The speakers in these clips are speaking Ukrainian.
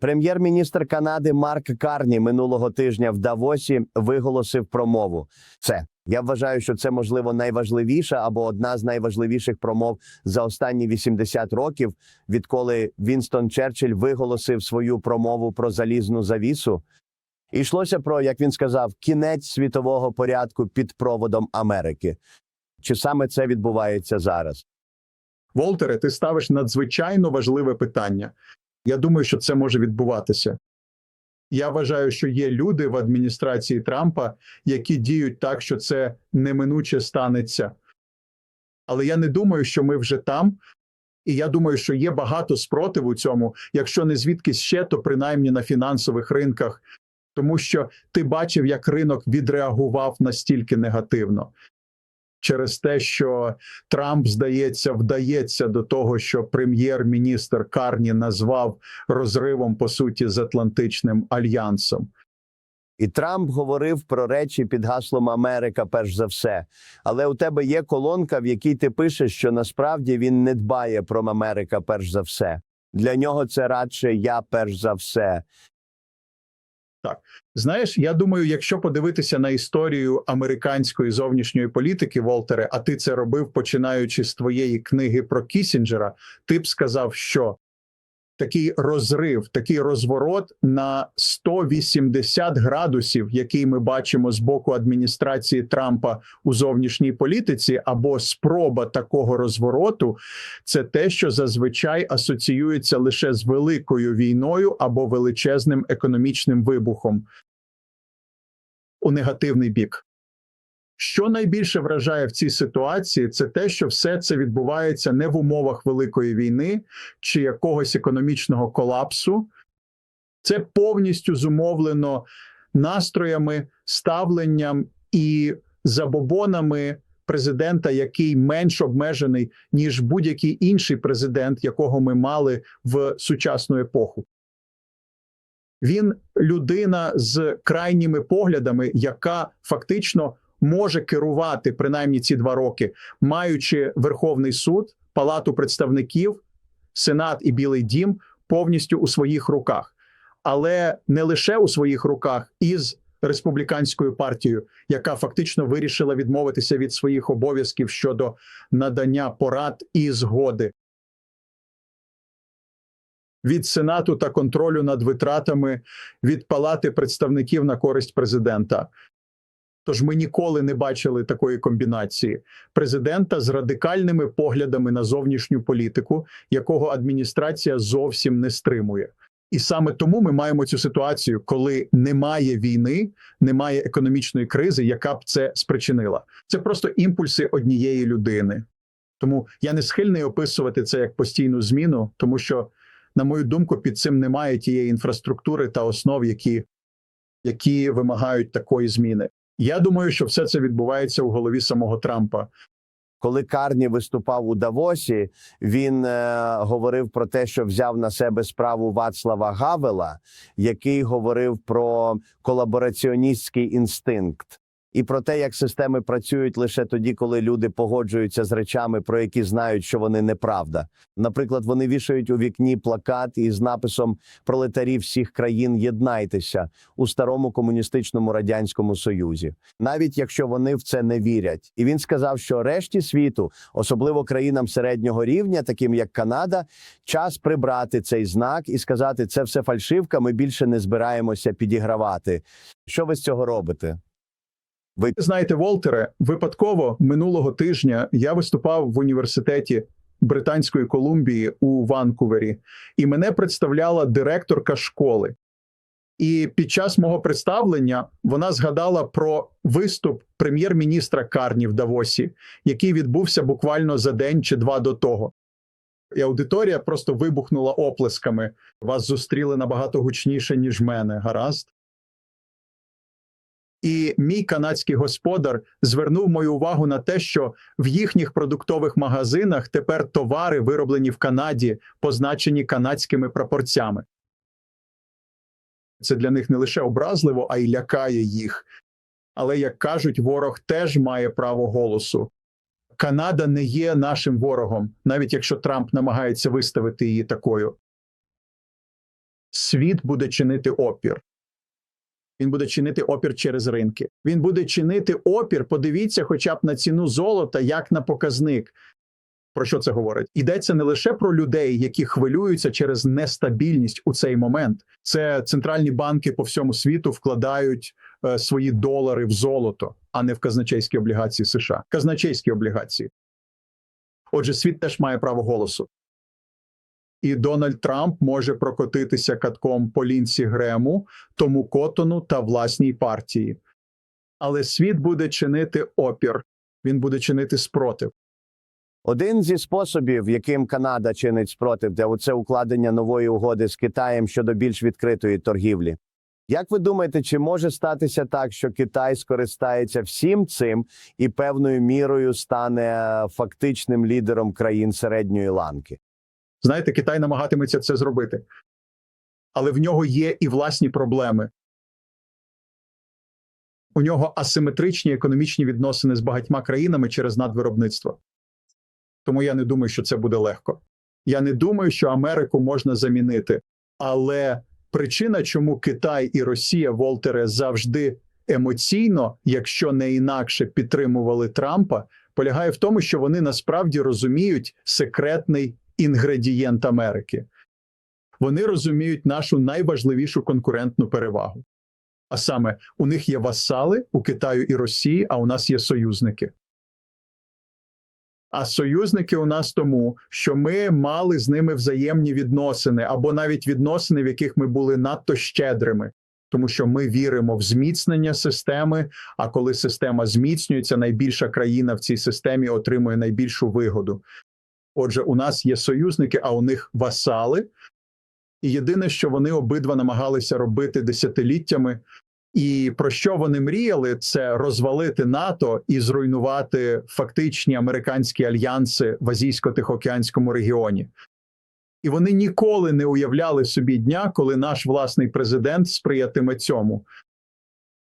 Прем'єр-міністр Канади Марк Карні минулого тижня в Давосі виголосив промову. Це я вважаю, що це можливо найважливіша або одна з найважливіших промов за останні 80 років, відколи Вінстон Черчилль виголосив свою промову про залізну завісу. І йшлося про, як він сказав, кінець світового порядку під проводом Америки. Чи саме це відбувається зараз? Волтере, ти ставиш надзвичайно важливе питання. Я думаю, що це може відбуватися. Я вважаю, що є люди в адміністрації Трампа, які діють так, що це неминуче станеться. Але я не думаю, що ми вже там. І я думаю, що є багато спротиву цьому, якщо не звідкись ще, то принаймні на фінансових ринках, тому що ти бачив, як ринок відреагував настільки негативно через те, що Трамп, здається, вдається до того, що прем'єр-міністр Карні назвав розривом по суті з Атлантичним альянсом. І Трамп говорив про речі під гаслом Америка, перш за все. Але у тебе є колонка, в якій ти пишеш, що насправді він не дбає про Америка, перш за все. Для нього це радше я перш за все. Знаєш, я думаю, якщо подивитися на історію американської зовнішньої політики, Волтере, а ти це робив починаючи з твоєї книги про Кісінджера, ти б сказав, що такий розрив, такий розворот на 180 градусів, який ми бачимо з боку адміністрації Трампа у зовнішній політиці, або спроба такого розвороту, це те, що зазвичай асоціюється лише з великою війною або величезним економічним вибухом у негативний бік. Що найбільше вражає в цій ситуації, це те, що все це відбувається не в умовах великої війни чи якогось економічного колапсу. Це повністю зумовлено настроями, ставленням і забобонами президента, який менш обмежений ніж будь-який інший президент, якого ми мали в сучасну епоху. Він людина з крайніми поглядами, яка фактично може керувати принаймні ці два роки, маючи Верховний суд, Палату представників, Сенат і Білий Дім повністю у своїх руках, але не лише у своїх руках із республіканською партією, яка фактично вирішила відмовитися від своїх обов'язків щодо надання порад і згоди. Від Сенату та контролю над витратами від Палати представників на користь президента. Тож ми ніколи не бачили такої комбінації президента з радикальними поглядами на зовнішню політику, якого адміністрація зовсім не стримує. І саме тому ми маємо цю ситуацію, коли немає війни, немає економічної кризи, яка б це спричинила. Це просто імпульси однієї людини. Тому я не схильний описувати це як постійну зміну, тому що, на мою думку, під цим немає тієї інфраструктури та основ, які, які вимагають такої зміни. Я думаю, що все це відбувається у голові самого Трампа. Коли Карні виступав у Давосі, він е, говорив про те, що взяв на себе справу Вацлава Гавела, який говорив про колабораціоністський інстинкт. І про те, як системи працюють лише тоді, коли люди погоджуються з речами, про які знають, що вони неправда. Наприклад, вони вішають у вікні плакат із написом Пролетарі всіх країн єднайтеся у старому комуністичному радянському союзі, навіть якщо вони в це не вірять. І він сказав, що решті світу, особливо країнам середнього рівня, таким як Канада, час прибрати цей знак і сказати, це все фальшивка. Ми більше не збираємося підігравати. Що ви з цього робите? Ви Знаєте, Волтере, випадково минулого тижня я виступав в університеті Британської Колумбії у Ванкувері, і мене представляла директорка школи. І під час мого представлення вона згадала про виступ прем'єр-міністра Карні в Давосі, який відбувся буквально за день чи два до того. І аудиторія просто вибухнула оплесками. Вас зустріли набагато гучніше, ніж мене. Гаразд. І мій канадський господар звернув мою увагу на те, що в їхніх продуктових магазинах тепер товари, вироблені в Канаді, позначені канадськими прапорцями. Це для них не лише образливо, а й лякає їх. Але як кажуть, ворог теж має право голосу. Канада не є нашим ворогом, навіть якщо Трамп намагається виставити її такою. світ буде чинити опір. Він буде чинити опір через ринки. Він буде чинити опір. Подивіться, хоча б на ціну золота, як на показник. Про що це говорить? Йдеться не лише про людей, які хвилюються через нестабільність у цей момент. Це центральні банки по всьому світу вкладають е, свої долари в золото, а не в казначейські облігації США. Казначейські облігації. Отже, світ теж має право голосу. І Дональд Трамп може прокотитися катком по лінці Грему, тому Котону та власній партії. Але світ буде чинити опір, він буде чинити спротив. Один зі способів, яким Канада чинить спротив, де це укладення нової угоди з Китаєм щодо більш відкритої торгівлі. Як ви думаєте, чи може статися так, що Китай скористається всім цим і певною мірою стане фактичним лідером країн середньої ланки? Знаєте, Китай намагатиметься це зробити, але в нього є і власні проблеми. У нього асиметричні економічні відносини з багатьма країнами через надвиробництво. Тому я не думаю, що це буде легко. Я не думаю, що Америку можна замінити. Але причина, чому Китай і Росія, Волтере, завжди емоційно, якщо не інакше, підтримували Трампа, полягає в тому, що вони насправді розуміють секретний інгредієнт Америки. Вони розуміють нашу найважливішу конкурентну перевагу. А саме, у них є васали у Китаю і Росії, а у нас є союзники. А союзники у нас тому, що ми мали з ними взаємні відносини, або навіть відносини, в яких ми були надто щедрими, тому що ми віримо в зміцнення системи. А коли система зміцнюється, найбільша країна в цій системі отримує найбільшу вигоду. Отже, у нас є союзники, а у них васали. І єдине, що вони обидва намагалися робити десятиліттями, і про що вони мріяли, це розвалити НАТО і зруйнувати фактичні американські альянси в азійсько-тихоокеанському регіоні. І вони ніколи не уявляли собі дня, коли наш власний президент сприятиме цьому.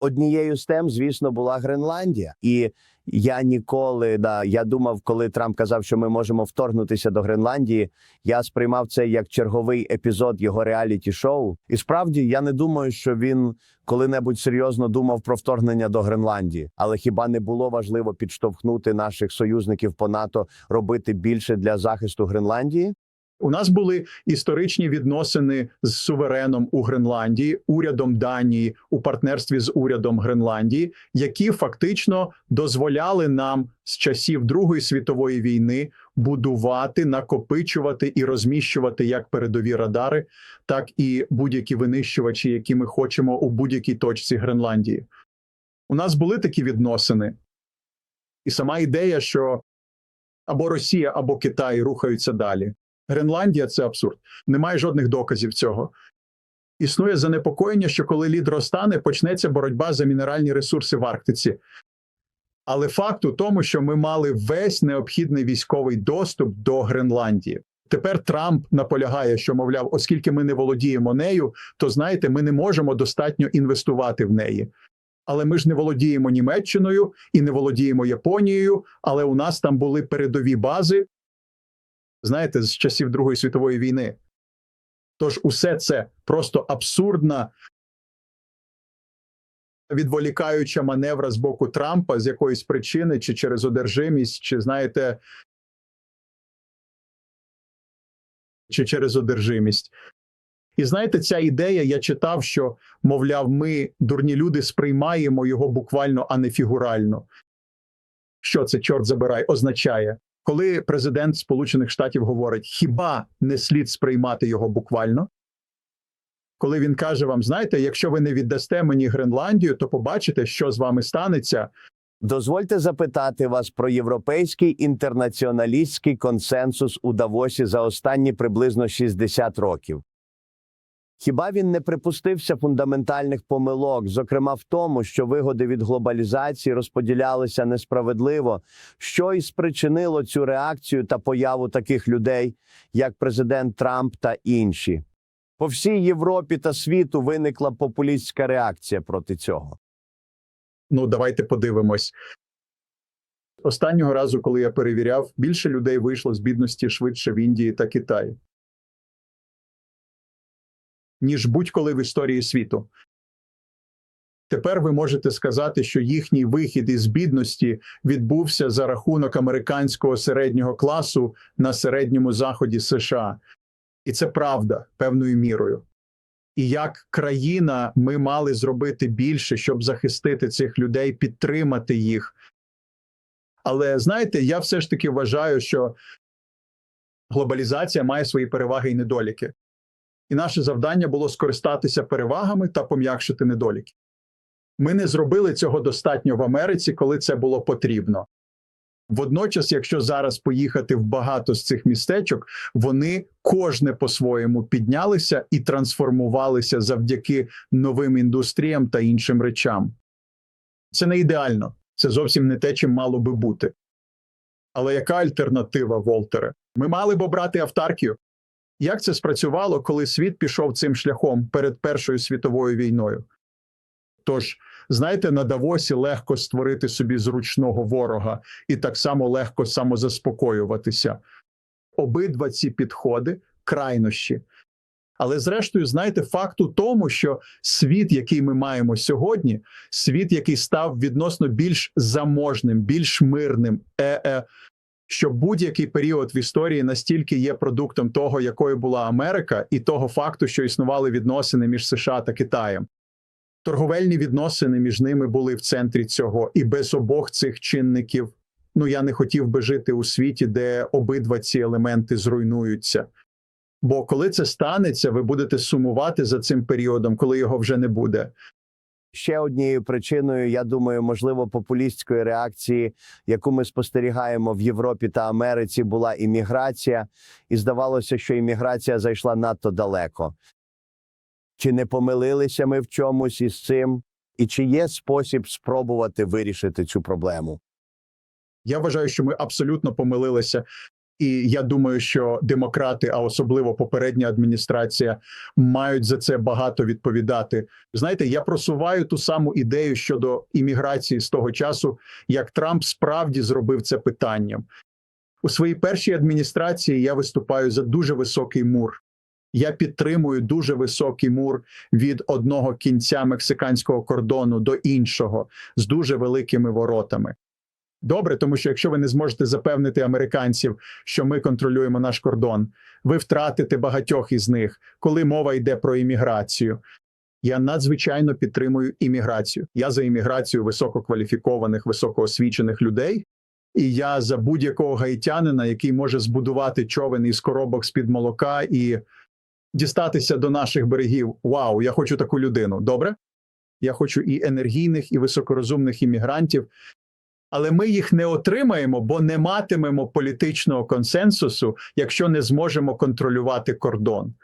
Однією з тем, звісно, була Гренландія, і я ніколи да я думав, коли Трамп казав, що ми можемо вторгнутися до Гренландії. Я сприймав це як черговий епізод його реаліті шоу. І справді я не думаю, що він коли-небудь серйозно думав про вторгнення до Гренландії. Але хіба не було важливо підштовхнути наших союзників по НАТО робити більше для захисту Гренландії? У нас були історичні відносини з сувереном у Гренландії, урядом Данії у партнерстві з урядом Гренландії, які фактично дозволяли нам з часів Другої світової війни будувати, накопичувати і розміщувати як передові радари, так і будь-які винищувачі, які ми хочемо у будь-якій точці Гренландії. У нас були такі відносини, і сама ідея, що або Росія, або Китай рухаються далі. Гренландія це абсурд. Немає жодних доказів цього. Існує занепокоєння, що коли лід розтане, почнеться боротьба за мінеральні ресурси в Арктиці. Але факт у тому, що ми мали весь необхідний військовий доступ до Гренландії. Тепер Трамп наполягає, що мовляв, оскільки ми не володіємо нею, то знаєте, ми не можемо достатньо інвестувати в неї. Але ми ж не володіємо Німеччиною і не володіємо Японією, але у нас там були передові бази, знаєте, з часів Другої світової війни. Тож усе це просто абсурдна відволікаюча маневра з боку Трампа з якоїсь причини, чи через одержимість, чи знаєте, чи через одержимість. І знаєте, ця ідея, я читав, що, мовляв, ми, дурні люди, сприймаємо його буквально, а не фігурально. Що це, чорт забирай, означає? Коли президент Сполучених Штатів говорить, хіба не слід сприймати його буквально? Коли він каже вам, знаєте, якщо ви не віддасте мені Гренландію, то побачите, що з вами станеться. Дозвольте запитати вас про європейський інтернаціоналістський консенсус у Давосі за останні приблизно 60 років. Хіба він не припустився фундаментальних помилок, зокрема в тому, що вигоди від глобалізації розподілялися несправедливо, що і спричинило цю реакцію та появу таких людей, як президент Трамп та інші? По всій Європі та світу виникла популістська реакція проти цього. Ну, давайте подивимось. Останнього разу, коли я перевіряв, більше людей вийшло з бідності швидше в Індії та Китаї. Ніж будь-коли в історії світу. Тепер ви можете сказати, що їхній вихід із бідності відбувся за рахунок американського середнього класу на середньому заході США. І це правда певною мірою. І як країна ми мали зробити більше, щоб захистити цих людей, підтримати їх. Але знаєте, я все ж таки вважаю, що глобалізація має свої переваги і недоліки. І наше завдання було скористатися перевагами та пом'якшити недоліки. Ми не зробили цього достатньо в Америці, коли це було потрібно. Водночас, якщо зараз поїхати в багато з цих містечок, вони кожне по-своєму піднялися і трансформувалися завдяки новим індустріям та іншим речам. Це не ідеально, це зовсім не те, чим мало би бути. Але яка альтернатива, Волтере? Ми мали б обрати автаркію. Як це спрацювало, коли світ пішов цим шляхом перед Першою світовою війною? Тож, знаєте, на Давосі легко створити собі зручного ворога і так само легко самозаспокоюватися. Обидва ці підходи крайнощі. Але зрештою, знаєте, факт у тому, що світ, який ми маємо сьогодні, світ, який став відносно більш заможним, більш мирним, е-е, що будь-який період в історії настільки є продуктом того, якою була Америка, і того факту, що існували відносини між США та Китаєм. Торговельні відносини між ними були в центрі цього, і без обох цих чинників ну я не хотів би жити у світі, де обидва ці елементи зруйнуються. Бо коли це станеться, ви будете сумувати за цим періодом, коли його вже не буде. Ще однією причиною, я думаю, можливо, популістської реакції, яку ми спостерігаємо в Європі та Америці, була імміграція, і здавалося, що імміграція зайшла надто далеко. Чи не помилилися ми в чомусь із цим? І чи є спосіб спробувати вирішити цю проблему? Я вважаю, що ми абсолютно помилилися. І я думаю, що демократи, а особливо попередня адміністрація, мають за це багато відповідати. Знаєте, я просуваю ту саму ідею щодо імміграції з того часу, як Трамп справді зробив це питанням. У своїй першій адміністрації я виступаю за дуже високий мур. Я підтримую дуже високий мур від одного кінця мексиканського кордону до іншого з дуже великими воротами. Добре, тому що якщо ви не зможете запевнити американців, що ми контролюємо наш кордон, ви втратите багатьох із них, коли мова йде про імміграцію. Я надзвичайно підтримую імміграцію. Я за імміграцію висококваліфікованих, високоосвічених людей, і я за будь-якого гаїтянина, який може збудувати човен із коробок з під молока і дістатися до наших берегів. Вау, я хочу таку людину. Добре? Я хочу і енергійних, і високорозумних іммігрантів, але ми їх не отримаємо, бо не матимемо політичного консенсусу, якщо не зможемо контролювати кордон.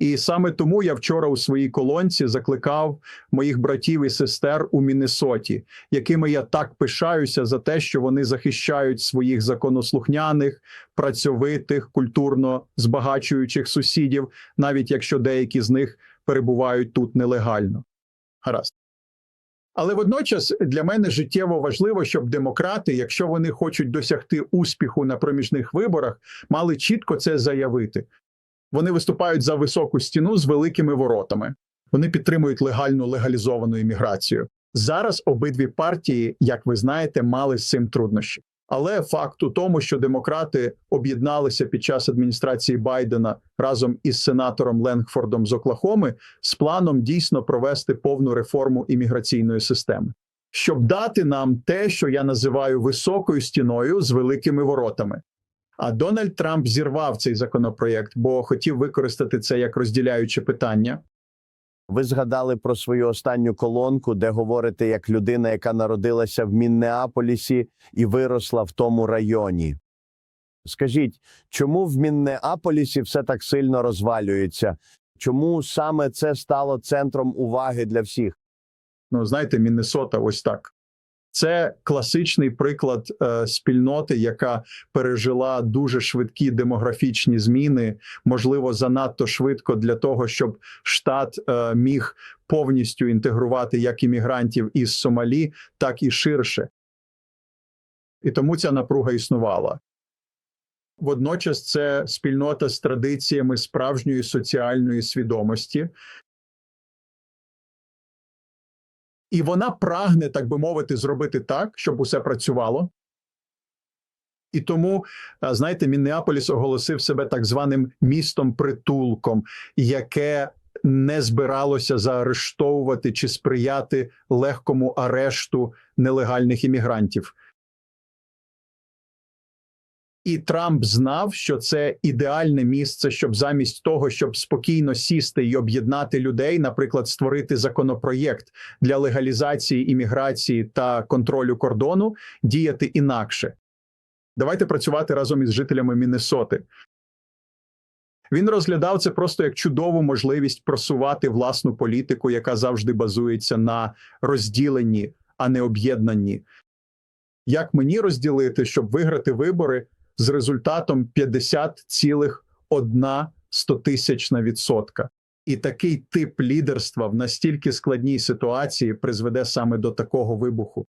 І саме тому я вчора у своїй колонці закликав моїх братів і сестер у Міннесоті, якими я так пишаюся за те, що вони захищають своїх законослухняних, працьовитих, культурно збагачуючих сусідів, навіть якщо деякі з них перебувають тут нелегально. Гаразд. Але водночас для мене життєво важливо, щоб демократи, якщо вони хочуть досягти успіху на проміжних виборах, мали чітко це заявити. Вони виступають за високу стіну з великими воротами. Вони підтримують легальну легалізовану імміграцію. Зараз обидві партії, як ви знаєте, мали з цим труднощі. Але факт у тому, що демократи об'єдналися під час адміністрації Байдена разом із сенатором Ленгфордом з Оклахоми з планом дійсно провести повну реформу імміграційної системи, щоб дати нам те, що я називаю високою стіною з великими воротами. А Дональд Трамп зірвав цей законопроєкт, бо хотів використати це як розділяюче питання. Ви згадали про свою останню колонку, де говорите як людина, яка народилася в Міннеаполісі і виросла в тому районі. Скажіть, чому в Міннеаполісі все так сильно розвалюється? Чому саме це стало центром уваги для всіх? Ну, знаєте, Міннесота ось так. Це класичний приклад е, спільноти, яка пережила дуже швидкі демографічні зміни, можливо, занадто швидко для того, щоб штат е, міг повністю інтегрувати як іммігрантів із Сомалі, так і ширше. І тому ця напруга існувала. Водночас це спільнота з традиціями справжньої соціальної свідомості. І вона прагне, так би мовити, зробити так, щоб усе працювало. І тому, а, знаєте, Міннеаполіс оголосив себе так званим містом-притулком, яке не збиралося заарештовувати чи сприяти легкому арешту нелегальних іммігрантів. І Трамп знав, що це ідеальне місце, щоб замість того, щоб спокійно сісти і об'єднати людей, наприклад, створити законопроєкт для легалізації імміграції та контролю кордону, діяти інакше. Давайте працювати разом із жителями Міннесоти. Він розглядав це просто як чудову можливість просувати власну політику, яка завжди базується на розділенні, а не об'єднанні. Як мені розділити, щоб виграти вибори з результатом 50,1 стотисячна відсотка? І такий тип лідерства в настільки складній ситуації призведе саме до такого вибуху.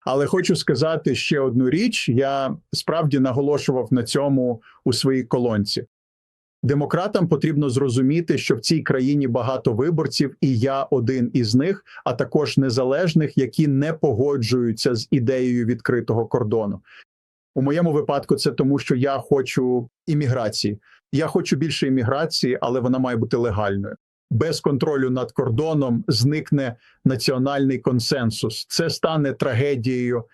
Але хочу сказати ще одну річ: я справді наголошував на цьому у своїй колонці. Демократам потрібно зрозуміти, що в цій країні багато виборців, і я один із них, а також незалежних, які не погоджуються з ідеєю відкритого кордону. У моєму випадку це тому, що я хочу імміграції. Я хочу більше імміграції, але вона має бути легальною. Без контролю над кордоном зникне національний консенсус. Це стане трагедією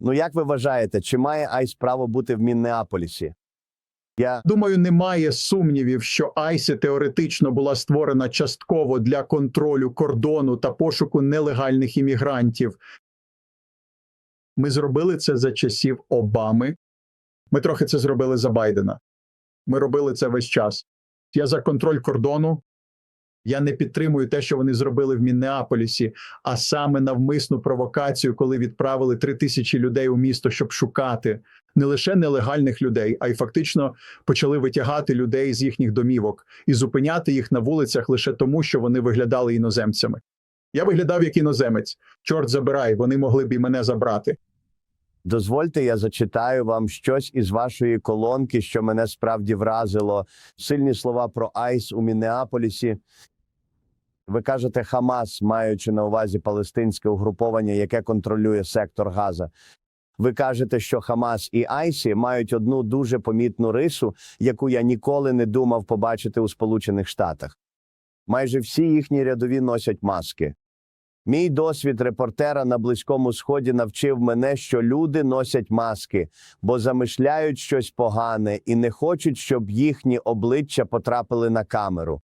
Ну як ви вважаєте, чи має Айс право бути в Міннеаполісі? Я Думаю, немає сумнівів, що Айсі теоретично була створена частково для контролю кордону та пошуку нелегальних іммігрантів. Ми зробили це за часів Обами. Ми трохи це зробили за Байдена. Ми робили це весь час. Я за контроль кордону. Я не підтримую те, що вони зробили в Міннеаполісі, а саме навмисну провокацію, коли відправили три тисячі людей у місто, щоб шукати не лише нелегальних людей, а й фактично почали витягати людей з їхніх домівок і зупиняти їх на вулицях лише тому, що вони виглядали іноземцями. Я виглядав як іноземець. Чорт забирай, вони могли б і мене забрати. Дозвольте, я зачитаю вам щось із вашої колонки, що мене справді вразило. Сильні слова про Айс у Міннеаполісі. Ви кажете Хамас, маючи на увазі палестинське угруповання, яке контролює сектор Газа. Ви кажете, що Хамас і Айсі мають одну дуже помітну рису, яку я ніколи не думав побачити у Сполучених Штатах. Майже всі їхні рядові носять маски. Мій досвід репортера на Близькому Сході навчив мене, що люди носять маски, бо замишляють щось погане і не хочуть, щоб їхні обличчя потрапили на камеру.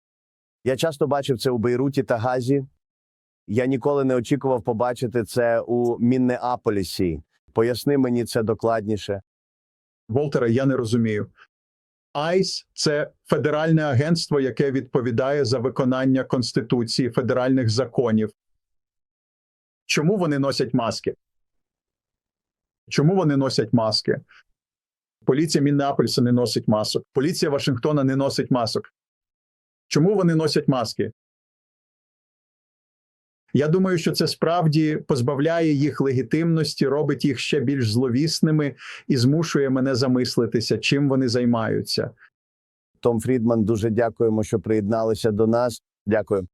Я часто бачив це у Бейруті та Газі. Я ніколи не очікував побачити це у Міннеаполісі. Поясни мені це докладніше. Волтера, я не розумію. АЙС це федеральне агентство, яке відповідає за виконання конституції федеральних законів. Чому вони носять маски? Чому вони носять маски? Поліція Міннеаполіса не носить масок. Поліція Вашингтона не носить масок. Чому вони носять маски? Я думаю, що це справді позбавляє їх легітимності, робить їх ще більш зловісними і змушує мене замислитися, чим вони займаються. Том Фрідман, дуже дякуємо, що приєдналися до нас. Дякую.